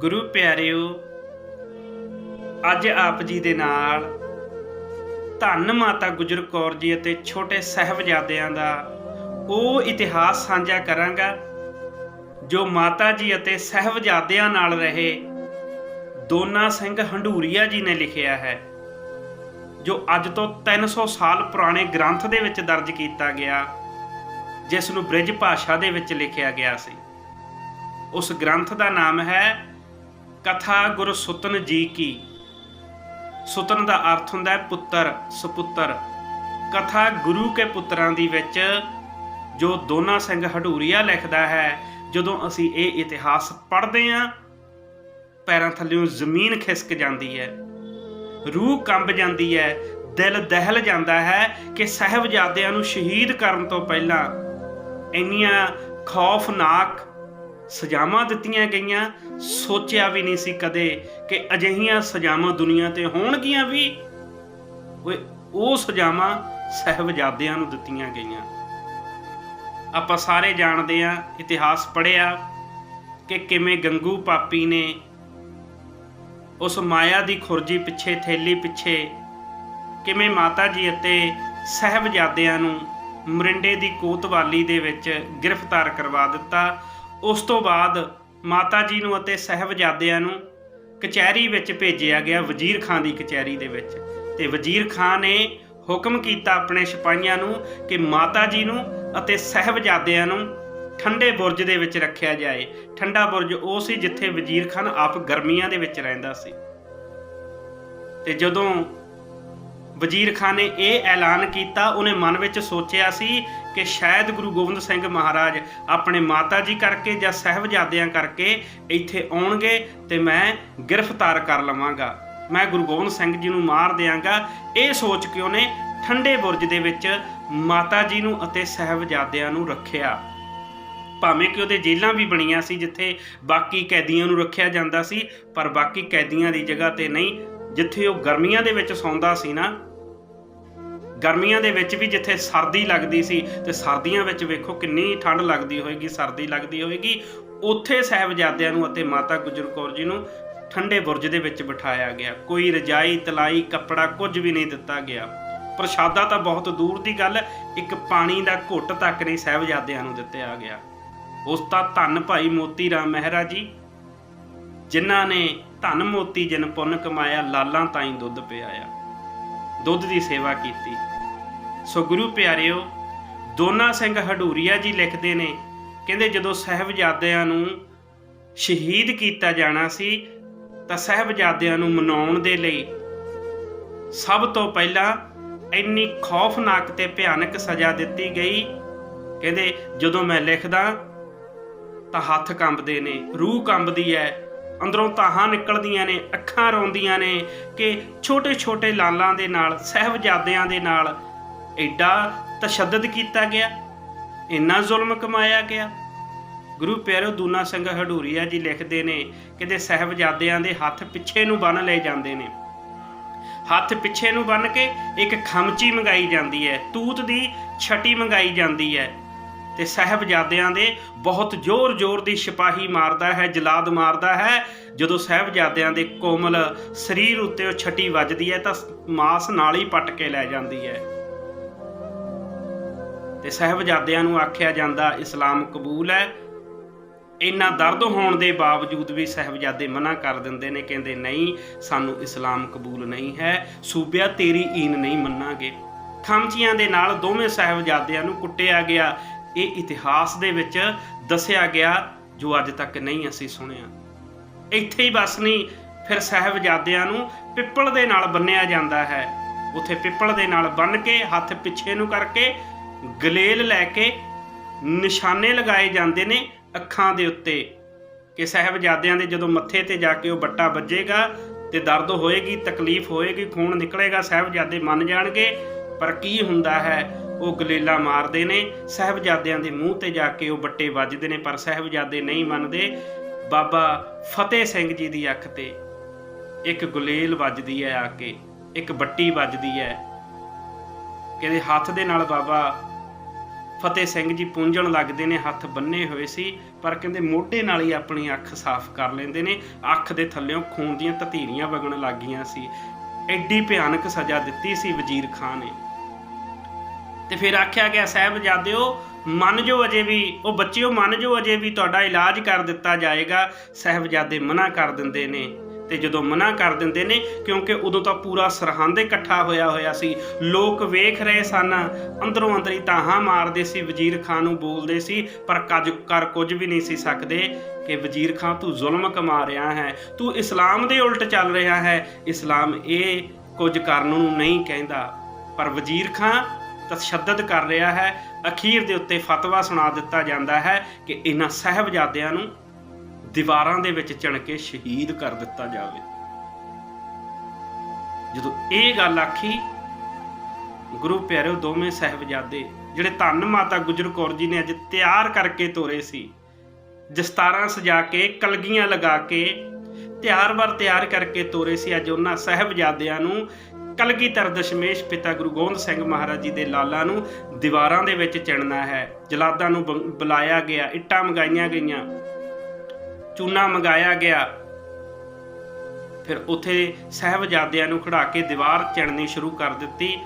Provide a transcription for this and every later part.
ਗੁਰੂ ਪਿਆਰਿਓ, ਅੱਜ ਆਪ ਜੀ ਦੇ ਨਾਲ ਧੰਨ ਮਾਤਾ ਗੁਜਰ ਕੌਰ ਜੀ ਅਤੇ ਛੋਟੇ ਸਹਿਬਜ਼ਾਦਿਆਂ ਦਾ ਉਹ ਇਤਿਹਾਸ ਸਾਂਝਾ ਕਰਾਂਗਾ, ਜੋ ਮਾਤਾ ਜੀ ਅਤੇ ਸਹਿਬਜ਼ਾਦਿਆਂ ਨਾਲ ਰਹੇ ਦੋਨਾ ਸਿੰਘ ਹੰਡੂਰੀਆ ਜੀ ਨੇ ਲਿਖਿਆ ਹੈ, ਜੋ ਅੱਜ ਤੋਂ 300 ਸਾਲ ਪੁਰਾਣੇ ਗ੍ਰੰਥ ਦੇ ਵਿੱਚ ਦਰਜ ਕੀਤਾ ਗਿਆ ਜਿਸ ਨੂੰ ਬ੍ਰਿਜ ਭਾਸ਼ਾ ਦੇ ਵਿੱਚ ਲਿਖਿਆ ਗਿਆ ਸੀ। ਉਸ ਗ੍ਰੰਥ ਦਾ ਨਾਮ ਹੈ ਕਥਾ ਗੁਰ ਸੁਤਨ ਜੀ ਕੀ? ਸੁਤਨ ਦਾ ਅਰਥ ਹੁੰਦਾ ਹੈ ਪੁੱਤਰ, ਸੁਪੁੱਤਰ। ਕਥਾ ਗੁਰੂ ਕੇ ਪੁੱਤਰਾਂ ਦੀ ਵਿੱਚ ਜੋ ਦੋਨਾ ਸਿੰਘ ਹਡੂਰੀਆ ਲਿਖਦਾ ਹੈ, ਜਦੋਂ ਅਸੀਂ ਇਹ ਇਤਿਹਾਸ ਪੜ੍ਹਦੇ ਹਾਂ, ਪੈਰਾਂ ਥੱਲੇੋਂ ਜ਼ਮੀਨ ਖਿਸਕ ਜਾਂਦੀ ਹੈ, ਰੂਹ ਕੰਬ ਜਾਂਦੀ ਹੈ, ਦਿਲ ਦਹਿਲ ਜਾਂਦਾ ਹੈ ਕਿ ਸਹਿਬਜ਼ਾਦਿਆਂ ਨੂੰ ਸ਼ਹੀਦ ਕਰਨ ਤੋਂ ਪਹਿਲਾਂ ਇੰਨੀਆਂ ਖੌਫਨਾਕ ਸਜ਼ਾਵਾਂ ਦਿੱਤੀਆਂ ਗਈਆਂ, ਸੋਚਿਆ ਵੀ ਨਹੀਂ ਸੀ ਕਦੇ ਕਿ ਅਜਿਹੀਆਂ ਸਜ਼ਾਵਾਂ ਦੁਨੀਆ ਤੇ ਹੋਣਗੀਆਂ ਵੀ। ਓਏ, ਉਹ ਸਜ਼ਾਵਾਂ ਸਹਿਬਜ਼ਾਦਿਆਂ ਨੂੰ ਦਿੱਤੀਆਂ ਗਈਆਂ। ਆਪਾਂ ਸਾਰੇ ਜਾਣਦੇ ਆ ਇਤਿਹਾਸ ਪੜ੍ਹਿਆ ਕਿ ਕਿਵੇਂ ਗੰਗੂ ਪਾਪੀ ਨੇ ਉਸ ਮਾਇਆ ਦੀ ਖੁਰਜੀ ਪਿੱਛੇ, ਥੈਲੀ ਪਿੱਛੇ ਕਿਵੇਂ ਮਾਤਾ ਜੀ ਅਤੇ ਸਹਿਬਜ਼ਾਦਿਆਂ ਨੂੰ ਮਰਿੰਡੇ ਦੀ ਕੋਤਵਾਲੀ ਦੇ ਵਿੱਚ ਗ੍ਰਿਫਤਾਰ ਕਰਵਾ ਦਿੱਤਾ। ਉਸ ਤੋਂ ਬਾਅਦ ਮਾਤਾ ਜੀ ਨੂੰ ਅਤੇ ਸਹਿਬਜ਼ਾਦਿਆਂ ਨੂੰ ਕਚਹਿਰੀ ਵਿੱਚ ਭੇਜਿਆ ਗਿਆ ਵਜ਼ੀਰ ਖਾਨ ਦੀ ਕਚਹਿਰੀ ਦੇ ਵਿੱਚ। ਤੇ ਵਜ਼ੀਰ ਖਾਨ ਨੇ ਹੁਕਮ ਕੀਤਾ ਆਪਣੇ ਸਿਪਾਹੀਆਂ ਨੂੰ ਕਿ ਮਾਤਾ ਜੀ ਨੂੰ ਅਤੇ ਸਹਿਬਜ਼ਾਦਿਆਂ ਨੂੰ ਠੰਡੇ ਬੁਰਜ ਦੇ ਵਿੱਚ ਰੱਖਿਆ ਜਾਏ। ਠੰਡਾ ਬੁਰਜ ਉਹ ਸੀ ਜਿੱਥੇ ਵਜ਼ੀਰ ਖਾਨ ਆਪ ਗਰਮੀਆਂ ਦੇ ਵਿੱਚ ਰਹਿੰਦਾ ਸੀ। ਤੇ ਜਦੋਂ ਵਜ਼ੀਰ ਖਾਨ ਨੇ ਇਹ ਐਲਾਨ ਕੀਤਾ, ਉਹਨੇ ਮਨ ਵਿੱਚ ਸੋਚਿਆ ਸੀ ਕਿ ਸ਼ਾਇਦ ਗੁਰੂ ਗੋਬਿੰਦ ਸਿੰਘ ਮਹਾਰਾਜ ਆਪਣੇ ਮਾਤਾ ਜੀ ਕਰਕੇ ਜਾਂ ਸਹਿਬਜ਼ਾਦਿਆਂ ਕਰਕੇ ਇੱਥੇ ਆਉਣਗੇ ਤੇ ਮੈਂ ਗ੍ਰਿਫਤਾਰ ਕਰ ਲਵਾਂਗਾ। ਮੈਂ ਗੁਰੂ ਗੋਬਿੰਦ ਸਿੰਘ ਜੀ ਨੂੰ ਮਾਰ ਦਿਆਂਗਾ। ਇਹ ਸੋਚ ਕੇ ਉਹਨੇ ਠੰਡੇ ਬੁਰਜ ਦੇ ਵਿੱਚ ਮਾਤਾ ਜੀ ਨੂੰ ਅਤੇ ਸਹਿਬਜ਼ਾਦਿਆਂ ਨੂੰ ਰੱਖਿਆ। ਭਾਵੇਂ ਕਿ ਉਹਦੇ ਜੇਲ੍ਹਾਂ ਵੀ ਬਣੀਆਂ ਸੀ ਜਿੱਥੇ ਬਾਕੀ ਕੈਦੀਆਂ ਨੂੰ ਰੱਖਿਆ ਜਾਂਦਾ ਸੀ, ਪਰ ਬਾਕੀ ਕੈਦੀਆਂ ਦੀ ਜਗ੍ਹਾ ਤੇ ਨਹੀਂ, ਜਿੱਥੇ ਉਹ ਗਰਮੀਆਂ ਦੇ ਵਿੱਚ ਸੌਂਦਾ ਸੀ ਨਾ ਗਰਮੀਆਂ ਦੇ ਵਿੱਚ ਵੀ ਜਿੱਥੇ ਸਰਦੀ ਲੱਗਦੀ ਸੀ ਤੇ ਸਰਦੀਆਂ ਵਿੱਚ ਵੇਖੋ ਕਿੰਨੀ ਠੰਡ ਲੱਗਦੀ ਹੋਏਗੀ, ਸਰਦੀ ਲੱਗਦੀ ਹੋਏਗੀ, ਉੱਥੇ ਸਹਿਬਜ਼ਾਦਿਆਂ ਨੂੰ ਅਤੇ ਮਾਤਾ ਗੁਜਰ ਕੌਰ ਜੀ ਨੂੰ ਠੰਡੇ ਬੁਰਜ ਦੇ ਵਿੱਚ ਬਿਠਾਇਆ ਗਿਆ। ਕੋਈ ਰਜਾਈ, ਤਲਾਈ, ਕੱਪੜਾ ਕੁਝ ਵੀ ਨਹੀਂ ਦਿੱਤਾ ਗਿਆ। ਪ੍ਰਸ਼ਾਦਾ ਤਾਂ ਬਹੁਤ ਦੂਰ ਦੀ ਗੱਲ, ਇੱਕ ਪਾਣੀ ਦਾ ਘੁੱਟ ਤੱਕ ਨਹੀਂ ਸਹਿਬਜ਼ਾਦਿਆਂ ਨੂੰ ਦਿੱਤਾ ਗਿਆ। ਉਸ ਤਾਂ ਧੰਨ ਭਾਈ ਮੋਤੀ ਰਾਮ ਮਹਿਰਾ ਜੀ, ਜਿਨ੍ਹਾਂ ਨੇ ਧਨ ਮੋਤੀ ਜਨ ਪੁੰਨ ਕਮਾਇਆ, ਲਾਲਾਂ ਤਾਈਂ ਦੁੱਧ ਪਿਆਇਆ। ਦੁੱਧ ਦੀ ਸੇਵਾ ਕੀਤੀ। ਸੋ ਗੁਰੂ ਪਿਆਰਿਓ, ਦੋਨਾ ਸਿੰਘ ਹਡੂਰੀਆ ਜੀ ਲਿਖਦੇ ਨੇ, ਕਹਿੰਦੇ ਜਦੋਂ ਸਹਿਬਜ਼ਾਦਿਆਂ ਨੂੰ ਸ਼ਹੀਦ ਕੀਤਾ ਜਾਣਾ ਸੀ, ਤਾਂ ਸਹਿਬਜ਼ਾਦਿਆਂ ਨੂੰ ਮਨਾਉਣ ਦੇ ਲਈ ਸਭ ਤੋਂ ਪਹਿਲਾਂ ਇੰਨੀ ਖੌਫਨਾਕ ਤੇ ਭਿਆਨਕ ਸਜ਼ਾ ਦਿੱਤੀ ਗਈ। ਕਹਿੰਦੇ ਜਦੋਂ ਮੈਂ ਲਿਖਦਾ, ਤਾਂ ਹੱਥ ਕੰਬਦੇ ਨੇ, ਰੂਹ ਕੰਬਦੀ ਹੈ ਅੰਦਰੋਂ ਤਾਹਾਂ ਨਿਕਲਦੀਆਂ ਨੇ, ਅੱਖਾਂ ਰੋਂਦੀਆਂ ਨੇ ਕਿ ਛੋਟੇ-ਛੋਟੇ ਲਾਲਾਂ ਦੇ ਨਾਲ, ਸਹਿਬਜ਼ਾਦਿਆਂ ਦੇ ਨਾਲ ਐਡਾ ਤਸ਼ੱਦਦ ਕੀਤਾ ਗਿਆ, ਇੰਨਾ ਜ਼ੁਲਮ ਕਮਾਇਆ ਗਿਆ। ਗੁਰੂ ਪਿਆਰੋ, ਦੂਨਾ ਸਿੰਘ ਹਡੂਰੀਆ ਜੀ ਲਿਖਦੇ ਨੇ ਕਿਤੇ ਸਹਿਬਜ਼ਾਦਿਆਂ ਦੇ ਹੱਥ ਪਿੱਛੇ ਨੂੰ ਬੰਨ ਲਏ ਜਾਂਦੇ ਨੇ। ਹੱਥ ਪਿੱਛੇ ਨੂੰ ਬੰਨ ਕੇ ਇੱਕ ਖਮਚੀ ਮੰਗਾਈ ਜਾਂਦੀ ਹੈ, ਤੂਤ ਦੀ ਛਟੀ ਮੰਗਾਈ ਜਾਂਦੀ ਹੈ। ਤੇ ਸਹਿਬਜ਼ਾਦਿਆਂ ਦੇ ਬਹੁਤ ਜ਼ੋਰ-ਜ਼ੋਰ ਦੀ ਸਿਪਾਹੀ ਮਾਰਦਾ ਹੈ, ਜਲਾਦ ਮਾਰਦਾ ਹੈ। ਜਦੋਂ ਸਹਿਬਜ਼ਾਦਿਆਂ ਦੇ ਕੋਮਲ ਸਰੀਰ ਉੱਤੇ ਉਹ ਛਟੀ ਵੱਜਦੀ ਹੈ, ਤਾਂ ਮਾਸ ਨਾਲ ਹੀ ਪੱਟ ਕੇ ਲੈ ਜਾਂਦੀ ਹੈ। ਤੇ ਸਹਿਬਜ਼ਾਦਿਆਂ ਨੂੰ ਆਖਿਆ ਜਾਂਦਾ, ਇਸਲਾਮ ਕਬੂਲ ਹੈ। ਇੰਨਾ ਦਰਦ ਹੋਣ ਦੇ ਬਾਵਜੂਦ ਵੀ ਸਹਿਬਜ਼ਾਦੇ ਮਨਾ ਕਰ ਦਿੰਦੇ ਨੇ, ਕਹਿੰਦੇ, ਨਹੀਂ, ਸਾਨੂੰ ਇਸਲਾਮ ਕਬੂਲ ਨਹੀਂ ਹੈ। ਸੂਬਿਆ, ਤੇਰੀ ਈਨ ਨਹੀਂ ਮੰਨਾਂਗੇ। ਖਮਚੀਆਂ ਦੇ ਨਾਲ ਦੋਵੇਂ ਸਹਿਬਜ਼ਾਦਿਆਂ ਨੂੰ ਕੁੱਟਿਆ ਗਿਆ। ਇਹ ਇਤਿਹਾਸ ਦੇ ਵਿੱਚ ਦੱਸਿਆ ਗਿਆ, ਜੋ ਅੱਜ ਤੱਕ ਨਹੀਂ ਅਸੀਂ ਸੁਣਿਆ। ਇੱਥੇ ਹੀ ਬਸ ਨਹੀਂ, ਫਿਰ ਸਹਿਬਜ਼ਾਦਿਆਂ ਨੂੰ ਪਿੱਪਲ ਦੇ ਨਾਲ ਬੰਨਿਆ ਜਾਂਦਾ ਹੈ। ਉਥੇ ਪਿੱਪਲ ਦੇ ਨਾਲ ਬੰਨ ਕੇ, ਹੱਥ ਪਿੱਛੇ ਨੂੰ ਕਰਕੇ ਗਲੇਲ ਲੈ ਕੇ ਨਿਸ਼ਾਨੇ ਲਗਾਏ ਜਾਂਦੇ ਨੇ ਅੱਖਾਂ ਦੇ ਉੱਤੇ। ਕਿ ਸਹਿਬਜ਼ਾਦਿਆਂ ਦੇ ਜਦੋਂ ਮੱਥੇ ਤੇ ਜਾ ਕੇ ਉਹ ਬੱਟਾ ਵੱਜੇਗਾ ਤੇ ਦਰਦ ਹੋਏਗੀ, ਤਕਲੀਫ ਹੋਏਗੀ, ਖੂਨ ਨਿਕਲੇਗਾ, ਸਹਿਬਜ਼ਾਦੇ ਮੰਨ ਜਾਣਗੇ। ਪਰ ਕੀ ਹੁੰਦਾ ਹੈ, ਉਹ ਗਲੇਲਾ ਮਾਰਦੇ ਨੇ, ਸਹਿਬਜ਼ਾਦਿਆਂ ਦੇ ਮੂੰਹ ਤੇ ਜਾ ਕੇ ਉਹ ਬੱਟੇ ਵੱਜਦੇ ਨੇ, ਪਰ ਸਹਿਬਜ਼ਾਦੇ ਨਹੀਂ ਮੰਨਦੇ। ਬਾਬਾ ਫਤਿਹ ਸਿੰਘ ਜੀ ਦੀ ਅੱਖ ਤੇ ਇੱਕ ਗੁਲੇਲ ਵੱਜਦੀ ਹੈ ਆ ਕੇ, ਇੱਕ ਬੱਟੀ ਵੱਜਦੀ ਹੈ। ਕਹਿੰਦੇ ਹੱਥ ਦੇ ਨਾਲ ਬਾਬਾ ਫਤਿਹ ਸਿੰਘ ਜੀ ਪੂੰਝਣ ਲੱਗਦੇ ਨੇ, ਹੱਥ ਬੰਨੇ ਹੋਏ ਸੀ, ਪਰ ਕਹਿੰਦੇ ਮੋਢੇ ਨਾਲ ਹੀ ਆਪਣੀ ਅੱਖ ਸਾਫ਼ ਕਰ ਲੈਂਦੇ ਨੇ, ਅੱਖ ਦੇ ਥੱਲੇੋਂ ਖੂਨ ਦੀਆਂ ਤਤੀਰੀਆਂ ਵਗਣ ਲੱਗੀਆਂ ਸੀ। ਐਡੀ ਭਿਆਨਕ ਸਜ਼ਾ ਦਿੱਤੀ ਸੀ ਵਜ਼ੀਰ ਖਾਨ ਨੇ। ਤੇ ਫਿਰ ਆਖਿਆ ਗਿਆ, ਸਾਹਿਬਜ਼ਾਦਿਓ, ਮੰਨ ਜੋ ਅਜੇ ਵੀ, ਉਹ ਬੱਚਿਓ, ਮੰਨ ਜੋ ਅਜੇ ਵੀ ਤੁਹਾਡਾ ਇਲਾਜ ਕਰ ਦਿੱਤਾ ਜਾਏਗਾ। ਸਾਹਿਬਜ਼ਾਦੇ ਮਨਾ ਕਰ ਦਿੰਦੇ ਨੇ। ਤੇ ਜਦੋਂ ਮਨਾ ਕਰ ਦਿੰਦੇ ਨੇ, ਕਿਉਂਕਿ ਉਦੋਂ ਤਾਂ ਪੂਰਾ ਸਰਹੰਦ ਇਕੱਠਾ ਹੋਇਆ ਹੋਇਆ ਸੀ। ਲੋਕ ਵੇਖ ਰਹੇ ਸਨ, ਅੰਦਰੋਂ ਅੰਦਰੀ ਤਾਹਾਂ ਮਾਰਦੇ ਸੀ, ਵਜ਼ੀਰ ਖਾਨ ਨੂੰ ਬੋਲਦੇ ਸੀ, ਪਰ ਕੱਜ ਕਰ ਕੁਝ ਵੀ ਨਹੀਂ ਸੀ ਸਕਦੇ ਕਿ ਵਜ਼ੀਰ ਖਾਨ ਤੂੰ ਜ਼ੁਲਮ ਕਮਾ ਰਿਹਾ ਹੈ, ਤੂੰ ਇਸਲਾਮ ਦੇ ਉਲਟ ਚੱਲ ਰਿਹਾ ਹੈ। ਇਸਲਾਮ ਇਹ ਕੁਝ ਕਰਨ ਨੂੰ ਨਹੀਂ ਕਹਿੰਦਾ, ਪਰ ਵਜ਼ੀਰ ਖਾਨ ਤਸ਼ੱਦਦ ਕਰ ਰਿਹਾ ਹੈ। ਅਖੀਰ ਦੇ ਉੱਤੇ ਫਤਵਾ ਸੁਣਾ ਦਿੱਤਾ ਜਾਂਦਾ ਹੈ ਕਿ ਇਹਨਾਂ ਸਹਿਬਜ਼ਾਦਿਆਂ ਨੂੰ ਦੀਵਾਰਾਂ ਦੇ ਵਿੱਚ ਚਣ ਕੇ ਸ਼ਹੀਦ ਕਰ ਦਿੱਤਾ ਜਾਵੇ। ਜਦੋਂ ਇਹ ਗੱਲ ਆਖੀ, ਗੁਰੂ ਪਿਆਰਿਓ, ਦੋਵੇਂ ਸਹਿਬਜ਼ਾਦੇ ਜਿਹੜੇ ਧੰਨ ਮਾਤਾ ਗੁਜਰ ਕੌਰ ਜੀ ਨੇ ਅੱਜ ਤਿਆਰ ਕਰਕੇ ਤੋਰੇ ਸੀ, ਦਸਤਾਰਾਂ ਸਜਾ ਕੇ, ਕਲਗੀਆਂ ਲਗਾ ਕੇ, ਤਿਆਰ ਵਰ ਤਿਆਰ ਕਰਕੇ ਤੋਰੇ ਸੀ, ਅੱਜ ਉਹਨਾਂ ਸਹਿਬਜ਼ਾਦਿਆਂ ਨੂੰ ਕਲਗੀਧਰ ਦਸ਼ਮੇਸ਼ ਪਿਤਾ ਗੁਰੂ ਗੋਬਿੰਦ ਸਿੰਘ ਮਹਾਰਾਜ ਜੀ ਦੇ ਲਾਲਾਂ ਨੂੰ ਦੀਵਾਰਾਂ ਦੇ ਵਿੱਚ ਚਿਣਨਾ ਹੈ, ਜਲਾਦਾਂ ਨੂੰ ਬੁਲਾਇਆ ਗਿਆ, ਇੱਟਾਂ ਮੰਗਾਈਆਂ ਗਈਆਂ। ਚੂਨਾ ਮੰਗਾਇਆ ਗਿਆ। ਫਿਰ ਉੱਥੇ ਸਹਿਬਜ਼ਾਦਿਆਂ ਨੂੰ ਖੜਾ ਕੇ ਦੀਵਾਰ ਚਿਣਨੀ ਸ਼ੁਰੂ ਕਰ ਦਿੱਤੀ।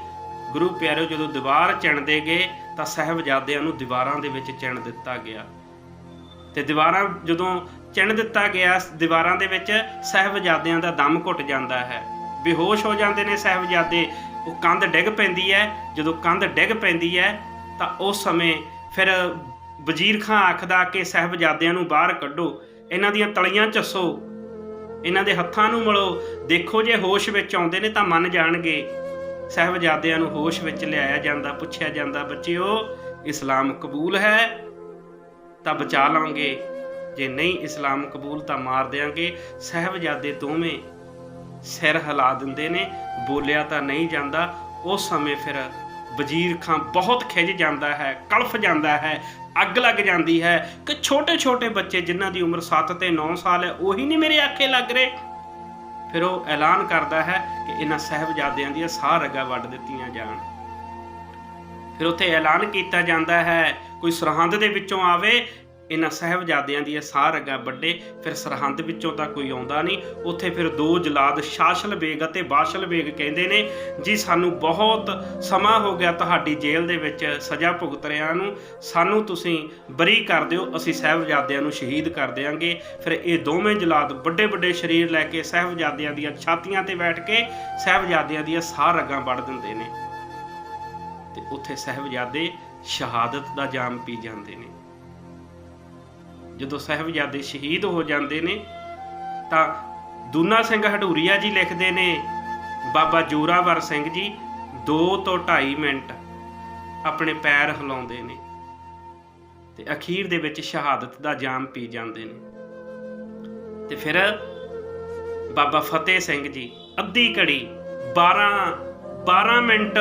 ਗੁਰੂ ਪਿਆਰਿਓ, ਜਦੋਂ ਦੀਵਾਰ ਚਿਣਦੇ ਗਏ, ਤਾਂ ਸਹਿਬਜ਼ਾਦਿਆਂ ਨੂੰ ਦੀਵਾਰਾਂ ਦੇ ਵਿੱਚ ਚਿਣ ਦਿੱਤਾ ਗਿਆ। ਤੇ ਦੀਵਾਰਾਂ ਜਦੋਂ ਚਿਣ ਦਿੱਤਾ ਗਿਆ, ਦੀਵਾਰਾਂ ਦੇ ਵਿੱਚ ਸਹਿਬਜ਼ਾਦਿਆਂ ਦਾ ਦਮ ਘੁੱਟ ਜਾਂਦਾ ਹੈ। ਬੇਹੋਸ਼ ਹੋ ਜਾਂਦੇ ਨੇ ਸਹਿਬਜ਼ਾਦੇ। ਉਹ ਕੰਧ ਡਿੱਗ ਪੈਂਦੀ ਹੈ। ਜਦੋਂ ਕੰਧ ਡਿੱਗ ਪੈਂਦੀ ਹੈ, ਤਾਂ ਉਸ ਸਮੇਂ ਫਿਰ ਵਜ਼ੀਰ ਖਾਂ ਆਖਦਾ ਕਿ ਸਹਿਬਜ਼ਾਦਿਆਂ ਨੂੰ ਬਾਹਰ ਕੱਢੋ। ਇਹਨਾਂ ਦੀਆਂ ਤਲੀਆਂ ਚੱਸੋ। ਇਹਨਾਂ ਦੇ ਹੱਥਾਂ ਨੂੰ ਮਲੋ। ਦੇਖੋ ਜੇ ਹੋਸ਼ ਵਿੱਚ ਆਉਂਦੇ ਨੇ ਤਾਂ ਮੰਨ ਜਾਣਗੇ। ਸਹਿਬਜ਼ਾਦਿਆਂ ਨੂੰ ਹੋਸ਼ ਵਿੱਚ ਲਿਆਇਆ ਜਾਂਦਾ, ਪੁੱਛਿਆ ਜਾਂਦਾ, ਬੱਚਿਓ, ਇਸਲਾਮ ਕਬੂਲ ਹੈ? ਤਾਂ ਬਚਾ ਲਾਂਗੇ। ਜੇ ਨਹੀਂ ਇਸਲਾਮ ਕਬੂਲ ਤਾਂ ਮਾਰ ਦਿਆਂਗੇ। ਸਹਿਬਜ਼ਾਦੇ ਦੋਵੇਂ ਸਿਰ ਹਿਲਾ ਦਿੰਦੇ ਨੇ। ਬੋਲਿਆ ਤਾਂ ਨਹੀਂ ਜਾਂਦਾ। ਉਸ ਸਮੇਂ ਫਿਰ ਵਜ਼ੀਰ ਖਾਂ ਬਹੁਤ ਖਿੱਝ ਜਾਂਦਾ ਹੈ, ਕਲਫ ਜਾਂਦਾ ਹੈ, ਅੱਗ ਲੱਗ ਜਾਂਦੀ ਹੈ ਕਿ ਛੋਟੇ ਛੋਟੇ ਬੱਚੇ ਜਿਨ੍ਹਾਂ ਦੀ ਉਮਰ 7 ਤੇ 9 ਸਾਲ ਹੈ, ਉਹੀ ਨਹੀਂ ਮੇਰੇ ਆਖੇ ਲੱਗ ਰਹੇ। ਫਿਰ ਉਹ ਐਲਾਨ ਕਰਦਾ ਹੈ ਕਿ ਇਹਨਾਂ ਸਹਿਬਜ਼ਾਦਿਆਂ ਦੀਆਂ ਸਾਹ ਰਗਾ ਵੱਢ ਦਿੱਤੀਆਂ ਜਾਣ। ਫਿਰ ਉੱਥੇ ਐਲਾਨ ਕੀਤਾ ਜਾਂਦਾ ਹੈ, ਕੋਈ ਸਰਹੰਦ ਦੇ ਵਿੱਚੋਂ ਆਵੇ ਇਹਨਾਂ ਸਹਿਬਜ਼ਾਦਿਆਂ ਦੀਆਂ ਸਾਹ ਰਗਾ ਵੱਡੇ, ਫਿਰ ਸਰਹੰਦ ਵਿੱਚੋਂ ਤਾਂ ਕੋਈ ਆਉਂਦਾ ਨਹੀਂ। ਉੱਥੇ ਫਿਰ ਦੋ ਜਲਾਦ ਸ਼ਾਸਲ ਬੇਗ ਅਤੇ ਬਾਸ਼ਲ ਬੇਗ ਕਹਿੰਦੇ ਨੇ, ਜੀ, ਸਾਨੂੰ ਬਹੁਤ ਸਮਾਂ ਹੋ ਗਿਆ ਤੁਹਾਡੀ ਜੇਲ੍ਹ ਦੇ ਵਿੱਚ ਸਜ਼ਾ ਭੁਗਤ ਰਿਆਂ ਨੂੰ। ਸਾਨੂੰ ਤੁਸੀਂ ਬਰੀ ਕਰ ਦਿਓ, ਅਸੀਂ ਸਹਿਬਜ਼ਾਦਿਆਂ ਨੂੰ ਸ਼ਹੀਦ ਕਰ ਦਿਆਂਗੇ। ਫਿਰ ਇਹ ਦੋਵੇਂ ਜਲਾਦ ਵੱਡੇ ਵੱਡੇ ਸ਼ਰੀਰ ਲੈ ਕੇ ਸਹਿਬਜ਼ਾਦਿਆਂ ਦੀਆਂ ਛਾਤੀਆਂ ਤੇ ਬੈਠ ਕੇ ਸਹਿਬਜ਼ਾਦਿਆਂ ਦੀਆਂ ਸਾਹ ਰਗਾਂ ਵੱਢ ਦਿੰਦੇ ਨੇ। ਤੇ ਉੱਥੇ ਸਹਿਬਜ਼ਾਦੇ ਸ਼ਹਾਦਤ ਦਾ ਜਾਮ ਪੀ ਜਾਂਦੇ ਨੇ। ਜਦੋਂ ਸਹਿਬਜ਼ਾਦੇ ਸ਼ਹੀਦ ਹੋ ਜਾਂਦੇ ਨੇ, ਤਾਂ ਦੂਨਾ ਸਿੰਘ ਹਡੂਰੀਆ ਜੀ ਲਿਖਦੇ ਨੇ, ਬਾਬਾ ਜੋਰਾਵਰ ਸਿੰਘ ਜੀ 2 ਤੋਂ 2.5 ਮਿੰਟ ਆਪਣੇ ਪੈਰ ਹਿਲਾਉਂਦੇ ਨੇ ਤੇ ਅਖੀਰ ਦੇ ਵਿੱਚ ਸ਼ਹਾਦਤ ਦਾ ਜਾਮ ਪੀ ਜਾਂਦੇ ਨੇ। ਤੇ ਫਿਰ ਬਾਬਾ ਫਤਿਹ ਸਿੰਘ ਜੀ ਅੱਧੀ ਘੜੀ 12 12 ਮਿੰਟ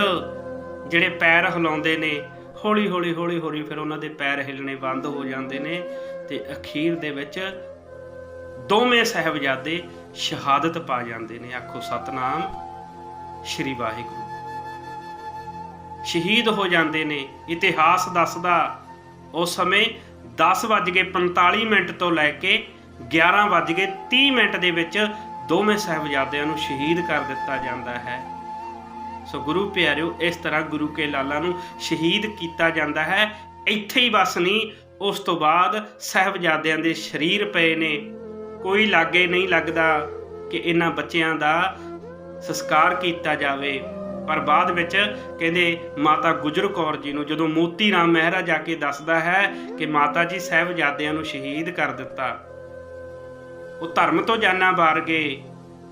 ਜਿਹੜੇ ਪੈਰ ਹਿਲਾਉਂਦੇ ਨੇ ਹੌਲੀ ਹੌਲੀ ਹੌਲੀ ਹੌਲੀ ਫਿਰ ਉਹਨਾਂ ਦੇ ਪੈਰ ਹਿਲਣੇ ਬੰਦ ਹੋ ਜਾਂਦੇ ਨੇ ਤੇ ਅਖੀਰ ਦੇ ਵਿੱਚ ਦੋਵੇਂ ਸਹਿਬਜ਼ਾਦੇ ਸ਼ਹਾਦਤ ਪਾ ਜਾਂਦੇ ਨੇ। ਆਖੋ, ਸਤਨਾਮ ਸ਼੍ਰੀ ਵਾਹਿਗੁਰੂ। ਸ਼ਹੀਦ ਹੋ ਜਾਂਦੇ ਨੇ। ਇਤਿਹਾਸ ਦੱਸਦਾ ਉਸ ਸਮੇਂ 10:45 ਮਿੰਟ ਤੋਂ ਲੈ ਕੇ 11:30 ਮਿੰਟ ਦੇ ਵਿੱਚ ਦੋਵੇਂ ਸਹਿਬਜ਼ਾਦਿਆਂ ਨੂੰ ਸ਼ਹੀਦ ਕਰ ਦਿੱਤਾ ਜਾਂਦਾ ਹੈ। ਸੋ ਗੁਰੂ ਪਿਆਰਿਓ, ਇਸ ਤਰ੍ਹਾਂ ਗੁਰੂ ਕੇ ਲਾਲਾ ਨੂੰ ਸ਼ਹੀਦ ਕੀਤਾ ਜਾਂਦਾ ਹੈ। ਇੱਥੇ ਹੀ ਬਸ ਨਹੀਂ, ਉਸ ਤੋਂ ਬਾਅਦ ਸਹਿਬਜ਼ਾਦਿਆਂ ਦੇ ਸਰੀਰ ਪਏ ਨੇ। ਕੋਈ ਲਾਗੇ ਨਹੀਂ ਲੱਗਦਾ ਕਿ ਇਹਨਾਂ ਬੱਚਿਆਂ ਦਾ ਸੰਸਕਾਰ ਕੀਤਾ ਜਾਵੇ। ਪਰ ਬਾਅਦ ਵਿੱਚ ਕਹਿੰਦੇ ਮਾਤਾ ਗੁਜਰ ਕੌਰ ਜੀ ਨੂੰ ਜਦੋਂ ਮੋਤੀ ਰਾਮ ਮਹਿਰਾ ਜਾ ਕੇ ਦੱਸਦਾ ਹੈ ਕਿ ਮਾਤਾ ਜੀ ਸਹਿਬਜ਼ਾਦਿਆਂ ਨੂੰ ਸ਼ਹੀਦ ਕਰ ਦਿੱਤਾ। ਉਹ ਧਰਮ ਤੋਂ ਜਾਨਾਂ ਬਾਰ ਗਏ।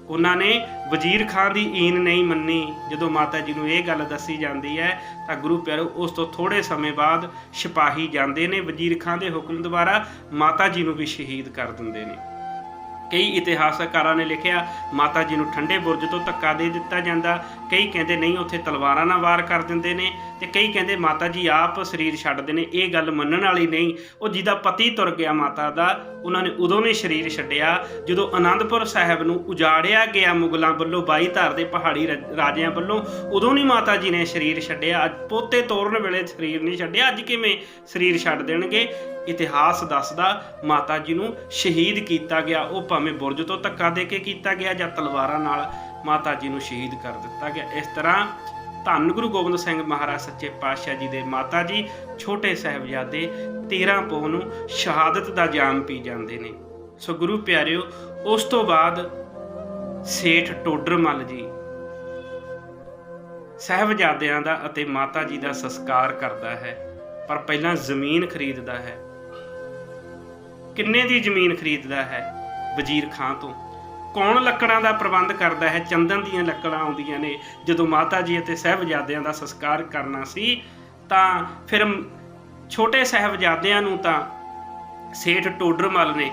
ਉਹਨਾਂ ਨੇ ਵਜ਼ੀਰ ਖਾਨ ਦੀ ਈਨ ਨਹੀਂ ਮੰਨੀ। ਜਦੋਂ ਮਾਤਾ ਜੀ ਨੂੰ ਇਹ ਗੱਲ ਦੱਸੀ ਜਾਂਦੀ ਹੈ, ਤਾਂ ਗੁਰੂ ਪਿਆਰੋ, ਉਸ ਤੋਂ ਥੋੜੇ ਸਮੇਂ ਬਾਅਦ ਸਿਪਾਹੀ ਜਾਂਦੇ ਨੇ ਵਜ਼ੀਰ ਖਾਨ ਦੇ ਹੁਕਮ ਦੁਆਰਾ, ਮਾਤਾ ਜੀ ਨੂੰ ਵੀ ਸ਼ਹੀਦ ਕਰ ਦਿੰਦੇ ਨੇ। ਕਈ ਇਤਿਹਾਸਕਾਰਾਂ ਨੇ ਲਿਖਿਆ, ਮਾਤਾ ਜੀ ਨੂੰ ਠੰਡੇ ਬੁਰਜ ਤੋਂ ਧੱਕਾ ਦੇ ਦਿੱਤਾ ਜਾਂਦਾ। ਕਈ ਕਹਿੰਦੇ ਨਹੀਂ, ਉੱਥੇ ਤਲਵਾਰਾਂ ਨਾਲ ਵਾਰ ਕਰ ਦਿੰਦੇ ਨੇ ਤੇ ਕਈ ਕਹਿੰਦੇ ਮਾਤਾ ਜੀ ਆਪ ਸਰੀਰ ਛੱਡਦੇ ਨੇ, ਇਹ ਗੱਲ ਮੰਨਣ ਵਾਲੀ ਨਹੀਂ। ਉਹ ਜਿਹਦਾ ਪਤੀ ਤੁਰ ਗਿਆ ਮਾਤਾ ਦਾ, ਉਹਨਾਂ ਨੇ ਉਦੋਂ ਨੇ ਸਰੀਰ ਛੱਡਿਆ, ਜਦੋਂ ਆਨੰਦਪੁਰ ਸਾਹਿਬ ਨੂੰ ਉਜਾੜਿਆ ਗਿਆ ਮੁਗਲਾਂ ਵੱਲੋਂ ਬਾਈ ਧਾਰ ਦੇ ਪਹਾੜੀ ਰ- ਰਾਜਿਆਂ ਵੱਲੋਂ, ਉਦੋਂ ਨਹੀਂ ਮਾਤਾ ਜੀ ਨੇ ਸਰੀਰ ਛੱਡਿਆ। ਅੱਜ ਪੋਤੇ ਤੋਰਨ ਵੇਲੇ ਸਰੀਰ ਨਹੀਂ ਛੱਡਿਆ, ਅੱਜ ਕਿਵੇਂ ਸਰੀਰ ਛੱਡ ਦੇਣਗੇ? ਇਤਿਹਾਸ ਦੱਸਦਾ ਮਾਤਾ ਜੀ ਨੂੰ ਸ਼ਹੀਦ ਕੀਤਾ ਗਿਆ। ਉਹ ਭਾਵੇਂ ਬੁਰਜ ਤੋਂ ਧੱਕਾ ਦੇ ਕੇ ਕੀਤਾ ਗਿਆ ਜਾਂ ਤਲਵਾਰਾਂ ਨਾਲ ਮਾਤਾ ਜੀ ਨੂੰ ਸ਼ਹੀਦ ਕਰ ਦਿੱਤਾ ਗਿਆ। ਇਸ ਤਰ੍ਹਾਂ ਧੰਨ ਗੁਰੂ ਗੋਬਿੰਦ ਸਿੰਘ ਮਹਾਰਾਜ ਸੱਚੇ ਪਾਤਸ਼ਾਹ ਜੀ ਦੇ ਮਾਤਾ ਜੀ ਛੋਟੇ ਸਾਹਿਬਜ਼ਾਦੇ 13 ਪੋਹ ਨੂੰ ਸ਼ਹਾਦਤ ਦਾ ਜਾਮ ਪੀ ਜਾਂਦੇ ਨੇ। ਸੋ ਗੁਰੂ ਪਿਆਰਿਓ, ਉਸ ਤੋਂ ਬਾਅਦ ਸੇਠ ਟੋਡਰਮਲ ਜੀ ਸਾਹਿਬਜ਼ਾਦਿਆਂ ਦਾ ਅਤੇ ਮਾਤਾ ਜੀ ਦਾ ਸੰਸਕਾਰ ਕਰਦਾ ਹੈ। ਪਰ ਪਹਿਲਾਂ ਜ਼ਮੀਨ ਖਰੀਦਦਾ ਹੈ। ਕਿੰਨੇ ਦੀ ਜ਼ਮੀਨ ਖਰੀਦਦਾ ਹੈ ਵਜ਼ੀਰ ਖਾਂ ਤੋਂ? ਕੌਣ ਲੱਕੜਾਂ ਦਾ ਪ੍ਰਬੰਧ ਕਰਦਾ ਹੈ? ਚੰਦਨ ਦੀਆਂ ਲੱਕੜਾਂ ਆਉਂਦੀਆਂ ਨੇ। ਜਦੋਂ ਮਾਤਾ ਜੀ ਅਤੇ ਸਾਹਿਬਜ਼ਾਦਿਆਂ ਦਾ ਸੰਸਕਾਰ ਕਰਨਾ ਸੀ, ਤਾਂ ਫਿਰ ਛੋਟੇ ਸਾਹਿਬਜ਼ਾਦਿਆਂ ਨੂੰ ਤਾਂ ਸੇਠ ਟੋਡਰਮਲ ਨੇ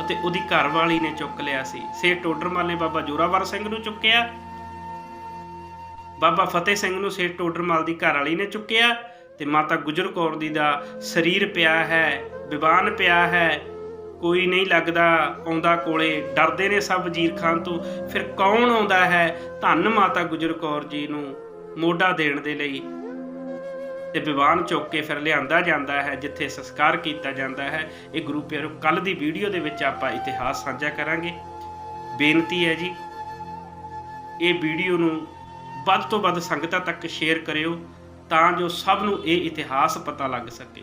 ਅਤੇ ਉਹਦੀ ਘਰਵਾਲੀ ਨੇ ਚੁੱਕ ਲਿਆ ਸੀ। ਸੇਠ ਟੋਡਰਮਲ ਨੇ ਬਾਬਾ ਜੋਰਾਵਰ ਸਿੰਘ ਨੂੰ ਚੁੱਕਿਆ। ਬਾਬਾ ਫਤਿਹ ਸਿੰਘ ਨੂੰ ਸੇਠ ਟੋਡਰਮਲ ਦੀ ਘਰਵਾਲੀ ਨੇ ਚੁੱਕਿਆ। ਤੇ ਮਾਤਾ ਗੁਜਰ ਕੌਰ ਦੀ ਦਾ ਸਰੀਰ ਪਿਆ ਹੈ ਵਿਵਾਨ ਪਿਆ ਹੈ। ਕੋਈ ਨਹੀਂ ਲੱਗਦਾ, ਆਉਂਦਾ ਕੋਲੇ। ਡਰਦੇ ਨੇ ਸਭ ਵਜ਼ੀਰ ਖਾਨ ਤੋਂ। ਫਿਰ ਕੌਣ ਆਉਂਦਾ ਹੈ? ਧੰਨ ਮਾਤਾ ਗੁਜਰ ਕੌਰ ਜੀ ਨੂੰ ਮੋਢਾ ਦੇਣ ਦੇ ਲਈ। ਤੇ ਵਿਵਾਨ ਚੁੱਕ ਕੇ ਫਿਰ ਲਿਆਂਦਾ ਜਾਂਦਾ ਹੈ, ਜਿੱਥੇ ਸੰਸਕਾਰ ਕੀਤਾ ਜਾਂਦਾ ਹੈ। ਇਹ ਗੁਰੂ ਪਿਆਰੋ ਕੱਲ ਦੀ ਵੀਡੀਓ ਦੇ ਵਿੱਚ ਆਪਾਂ ਇਤਿਹਾਸ ਸਾਂਝਾ ਕਰਾਂਗੇ। ਬੇਨਤੀ ਹੈ ਜੀ, ਇਹ ਵੀਡੀਓ ਨੂੰ ਵੱਧ ਤੋਂ ਵੱਧ ਸੰਗਤਾਂ ਤੱਕ ਸ਼ੇਅਰ ਕਰਿਓ, ਤਾਂ ਜੋ ਸਭ ਨੂੰ ਇਹ ਇਤਿਹਾਸ ਪਤਾ ਲੱਗ ਸਕੇ।